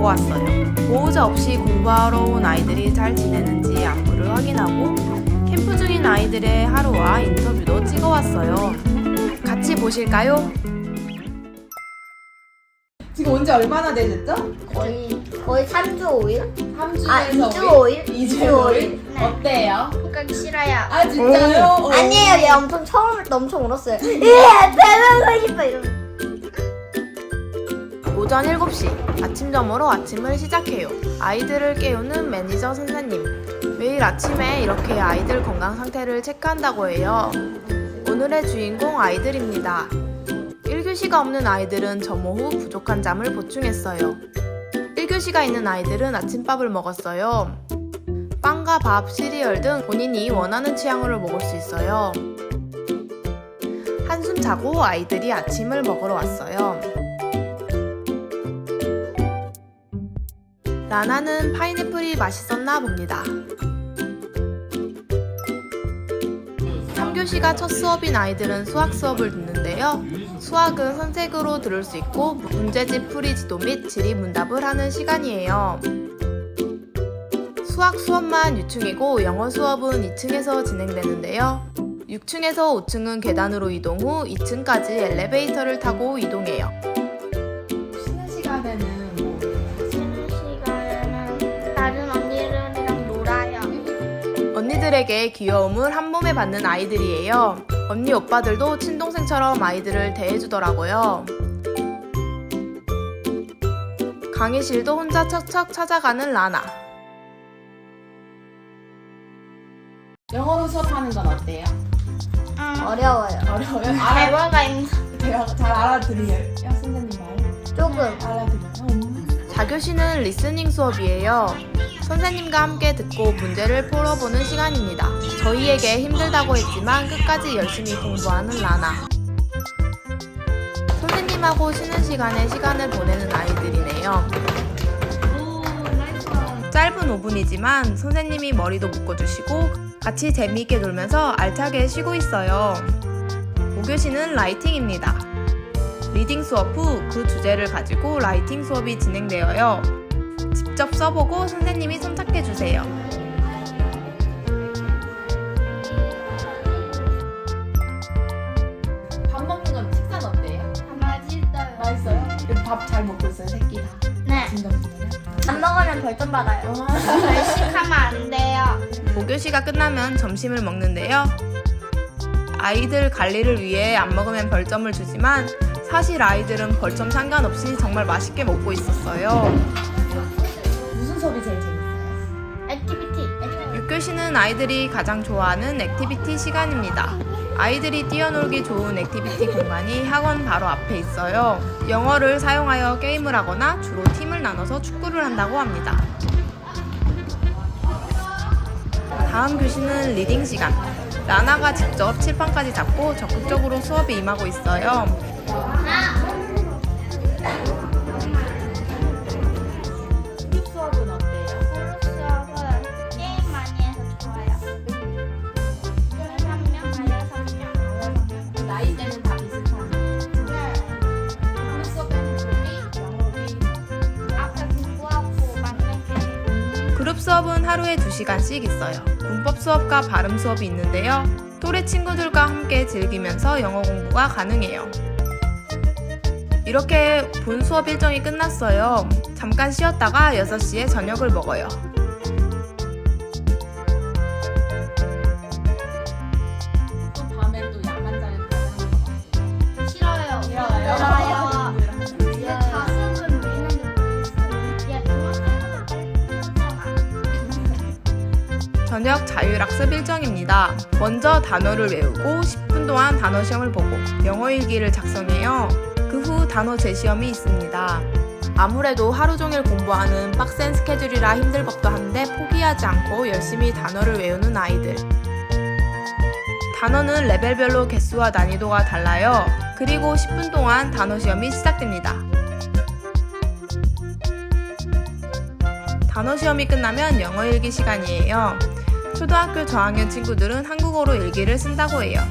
보고 왔어요. 보호자 없이 공부하러 온 아이들이 잘 지내는지 안부를 확인하고 캠프 중인 아이들의 하루와 인터뷰도 찍어왔어요. 같이 보실까요? 지금 온지 얼마나 되셨죠? 거의 거의 3주 5일? 3주에서 아 2주 5일? 2주 5일? 네. 어때요? 그러니까 싫어요 아 진짜요? 어. 아니에요 얘 엄청 처음에 엄청 울었어요 예 배우고 싶어 이러면 오전 7시 아침 점으로 아침을 시작해요. 아이들을 깨우는 매니저 선생님. 매일 아침에 이렇게 아이들 건강 상태를 체크한다고 해요. 오늘의 주인공 아이들입니다. 1교시가 없는 아이들은 점호 후 부족한 잠을 보충했어요. 1교시가 있는 아이들은 아침밥을 먹었어요. 빵과 밥, 시리얼 등 본인이 원하는 취향으로 먹을 수 있어요. 한숨 자고 아이들이 아침을 먹으러 왔어요. 나나는 파인애플이 맛있었나 봅니다. 3교시가 첫 수업인 아이들은 수학 수업을 듣는데요. 수학은 선색으로 들을 수 있고 문제집 풀이 지도 및 지리 문답을 하는 시간이에요. 수학 수업만 유충이고 영어 수업은 2층에서 진행되는데요. 6층에서 5층은 계단으로 이동 후 2층까지 엘리베이터를 타고 이동해요. 언니들에게 귀여움을 한 몸에 받는 아이들이에요. 언니 오빠들도 친동생처럼 아이들을 대해주더라고요. 강의실도 혼자 척척 찾아가는 라나. 영어로 수업하는 건 어때요? 어려워요 어려워요? 알아, 대화가 있는 대화 잘 알아들려요? 선생님 말? 조금 알아들어요? 음. 4교시는 리스닝 수업이에요. 선생님과 함께 듣고 문제를 풀어보는 시간입니다. 저희에게 힘들다고 했지만 끝까지 열심히 공부하는 라나. 선생님하고 쉬는 시간에 시간을 보내는 아이들이네요. 짧은 5분이지만 선생님이 머리도 묶어주시고 같이 재미있게 놀면서 알차게 쉬고 있어요. 5교시는 라이팅입니다. 리딩 수업 후 그 주제를 가지고 라이팅 수업이 진행되어요. 직접 써보고 선생님이 선착해 주세요. 밥 먹는 건 식사는 어때요? 맛있어요 맛있어요? 밥 잘 먹고 있어요 새끼 다? 네안 진정진정 먹으면 벌점 받아요 어. 결식하면 안 돼요 5교시가 끝나면 점심을 먹는데요. 아이들 관리를 위해 안 먹으면 벌점을 주지만 사실 아이들은 벌점 상관없이 정말 맛있게 먹고 있었어요. 수업이 제일 재밌어요? 액티비티 6교시는 아이들이 가장 좋아하는 액티비티 시간입니다. 아이들이 뛰어놀기 좋은 액티비티 공간이 학원 바로 앞에 있어요. 영어를 사용하여 게임을 하거나 주로 팀을 나눠서 축구를 한다고 합니다. 다음 교시는 리딩 시간. 나나가 직접 칠판까지 잡고 적극적으로 수업에 임하고 있어요. 수업은 하루에 2시간씩 있어요. 문법 수업과 발음 수업이 있는데요. 또래 친구들과 함께 즐기면서 영어 공부가 가능해요. 이렇게 본 수업 일정이 끝났어요. 잠깐 쉬었다가 6시에 저녁을 먹어요. 저녁 자율학습 일정입니다. 먼저 단어를 외우고 10분 동안 단어 시험을 보고 영어 일기를 작성해요. 그 후 단어 재시험이 있습니다. 아무래도 하루 종일 공부하는 빡센 스케줄이라 힘들 법도 한데 포기하지 않고 열심히 단어를 외우는 아이들. 단어는 레벨별로 개수와 난이도가 달라요. 그리고 10분 동안 단어 시험이 시작됩니다. 단어 시험이 끝나면 영어 일기 시간이에요. 초등학교 저학년 친구들은 한국어로 일기를 쓴다고 해요.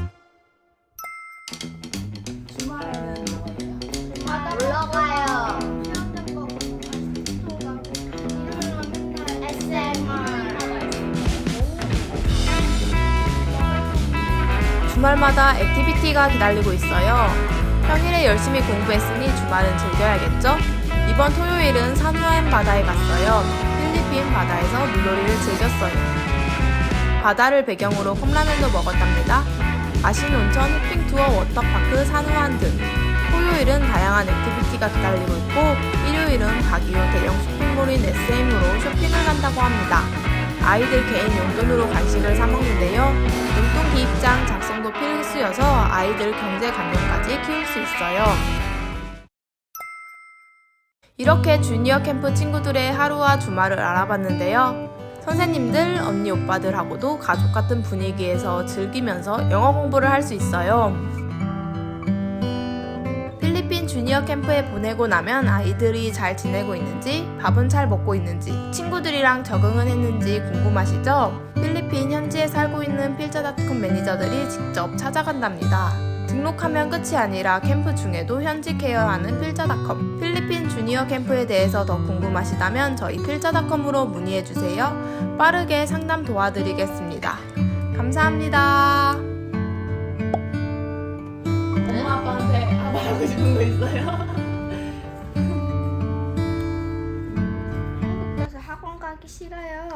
주말마다 액티비티가 기다리고 있어요. 평일에 열심히 공부했으니 주말은 즐겨야겠죠? 이번 토요일은 산호엔 바다에 갔어요. 필리핀 바다에서 물놀이를 즐겼어요. 바다를 배경으로 컵라면도 먹었답니다. 아신 온천, 호핑 투어, 워터파크, 산호안 등. 토요일은 다양한 액티비티가 기다리고 있고, 일요일은 가기용 대형 쇼핑몰인 SM으로 쇼핑을 간다고 합니다. 아이들 개인 용돈으로 간식을 사 먹는데요. 용돈 기입장 작성도 필수여서 아이들 경제 감정까지 키울 수 있어요. 이렇게 주니어 캠프 친구들의 하루와 주말을 알아봤는데요. 선생님들, 언니, 오빠들하고도 가족 같은 분위기에서 즐기면서 영어 공부를 할 수 있어요. 필리핀 주니어 캠프에 보내고 나면 아이들이 잘 지내고 있는지, 밥은 잘 먹고 있는지, 친구들이랑 적응은 했는지 궁금하시죠? 필리핀 현지에 살고 있는 필자닷컴 매니저들이 직접 찾아간답니다. 등록하면 끝이 아니라 캠프 중에도 현지 케어하는 필자닷컴. 필리핀 주니어 캠프에 대해서 더 궁금하시다면 저희 필자닷컴으로 문의해주세요. 빠르게 상담 도와드리겠습니다. 감사합니다. 엄마 아빠한테 말하고 싶은 거 있어요? 그래서 학원 가기 싫어요.